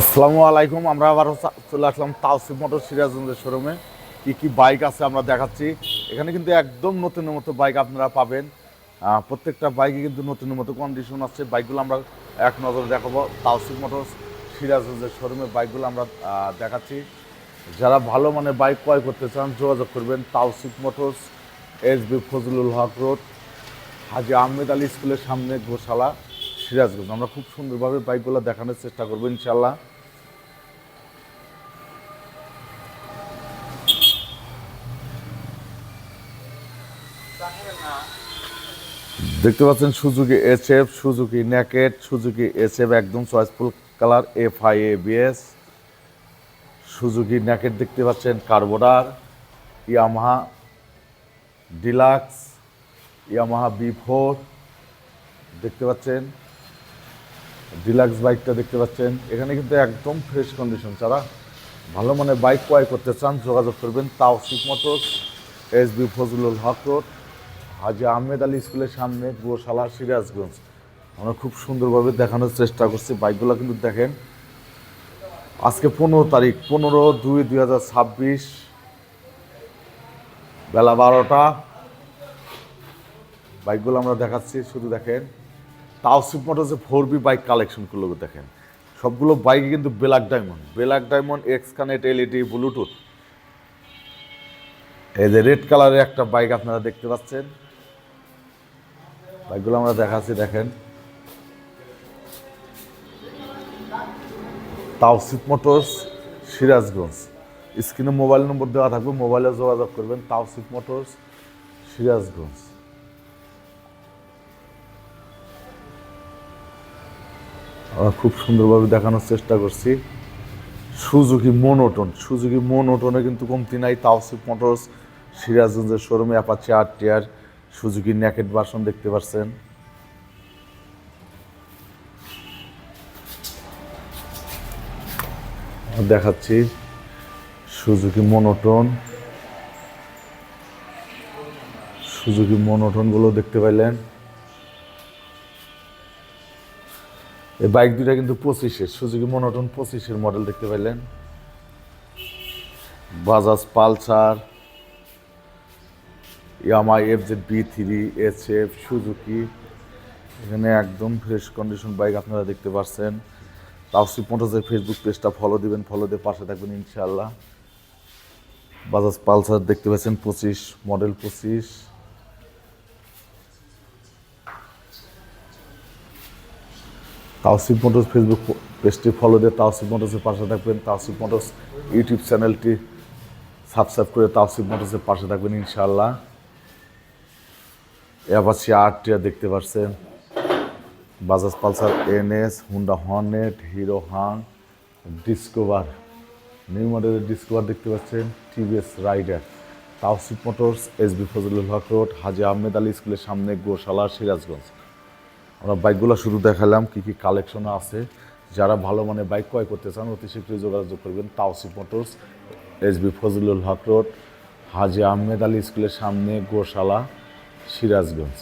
আসসালামু আলাইকুম, আমরা আবার চলে আসলাম তাওসিফ মোটর সিরাজগঞ্জের শোরুমে। কী কী বাইক আছে আমরা দেখাচ্ছি। এখানে কিন্তু একদম নতুন মতো বাইক আপনারা পাবেন। প্রত্যেকটা বাইকে কিন্তু নতুন মতো কন্ডিশন আছে। বাইকগুলো আমরা এক নজরে দেখাবো। তাওসিফ মোটর সিরাজগঞ্জের শোরুমে বাইকগুলো আমরা দেখাচ্ছি। যারা ভালো মানে বাইক ক্রয় করতে চান, যোগাযোগ করবেন Tausif motors, S B Fazlul Haque road, Haji Ahmed Ali স্কুলের সামনে গোশালা। সিরাজগঞ্জ। আমরা খুব সুন্দরভাবে বাইকগুলো দেখানোর চেষ্টা করব ইনশাল্লাহ দেখতে পাচ্ছেন Suzuki S F Suzuki naked Suzuki S F একদম choiceful colour F I A BS Suzuki naked দেখতে পাচ্ছেন carburettor Yamaha deluxe, Yamaha B four. দেখতে পাচ্ছেন ডিলাক্স বাইকটা দেখতে পাচ্ছেন। এখানে কিন্তু একদম ফ্রেশ কন্ডিশন ছাড়া ভালো মানে বাইক ক্রয় করতে চান, যোগাযোগ করবেন Tausif motors S B Fazlul Haque road, Haji Ahmed Ali স্কুলের সামনে, গোশালা, সিরাজগঞ্জ। আমরা খুব সুন্দরভাবে দেখানোর চেষ্টা করছি, বাইকগুলো কিন্তু দেখেন। আজকে পনেরো তারিখ, পনেরো দুই দুই হাজার ছাব্বিশ, বেলা বারোটা। বাইকগুলো আমরা দেখাচ্ছি, শুধু দেখেন। তাওসিফ মোটরসে ফোর বি বাইক কালেকশনগুলো দেখেন। সবগুলো বাইকে কিন্তু black diamond black diamond X connect LED Bluetooth এই যে রেড কালারের একটা বাইক আপনারা দেখতে পাচ্ছেন। বাইকগুলো আমরা দেখাচ্ছি, দেখেন। তাওসিফ মোটরস সিরাজগঞ্জ। স্ক্রিনে মোবাইল নম্বর দেওয়া থাকবে মোবাইলে যোগাযোগ করবেন। তাওসিফ মোটরস সিরাজগঞ্জ। খুব সুন্দরভাবে দেখানোর চেষ্টা করছি। সুজুকি মোনোটন, সুজুকি মোনোটনে কিন্তু কমতি নাই। তাওসিফ মোটরস, সিরাজগঞ্জের শোরুমে অ্যাপাচি আর টিয়ার সুজুকি ন্যাকেট বাসন দেখতে পাচ্ছেন দেখাচ্ছি সুজুকি মনোটন। সুজুকি মনোটনগুলো দেখতে পাইলেন। এই বাইক দুটা কিন্তু পঁচিশের, সুজুকি মনোটন পঁচিশের মডেল দেখতে পাইলেন। Bajaj Pulsar Yamaha F Z V three S F Suzuki এখানে একদম ফ্রেশ কন্ডিশন বাইক আপনারা দেখতে পাচ্ছেন তাওসিফ মোটরসের ফেসবুক পেজটা ফলো দিবেন ফলো দিয়ে পাশে থাকবেন ইনশাআল্লাহ। বাজাজ পালসার দেখতে পাচ্ছেন পঁচিশ মডেল পঁচিশ। তাওসিফ মোটরস ফেসবুক পেজটি ফলো দিয়ে তাওসিফ মোটরসের পাশে থাকবেন। তাওসিফ মোটরস ইউটিউব চ্যানেলটি সাবস্ক্রাইব করে তাওসিফ মোটরসের পাশে থাকবেন ইনশাআল্লাহ। অ্যাপাচি আরটিআর দেখতে পাচ্ছেন Bajaj Pulsar NS Honda Hornet Hero Hang Discover new মডেলের ডিসকোভার দেখতে পাচ্ছেন TVS Raider Tausif motors S B Fazlul Haque road Haji Ahmed Ali স্কুলের সামনে গোশালা সিরাজগঞ্জ আমরা বাইকগুলো শুধু দেখালাম, কী কী কালেকশন আছে। যারা ভালো মানে বাইক ক্রয় করতে চান, অতি শীঘ্রই যোগাযোগ করবেন। Tausif motors, S B Fazlul Haque road, Haji Ahmed Ali স্কুলের সামনে গোশালা, সিরাজগঞ্জ।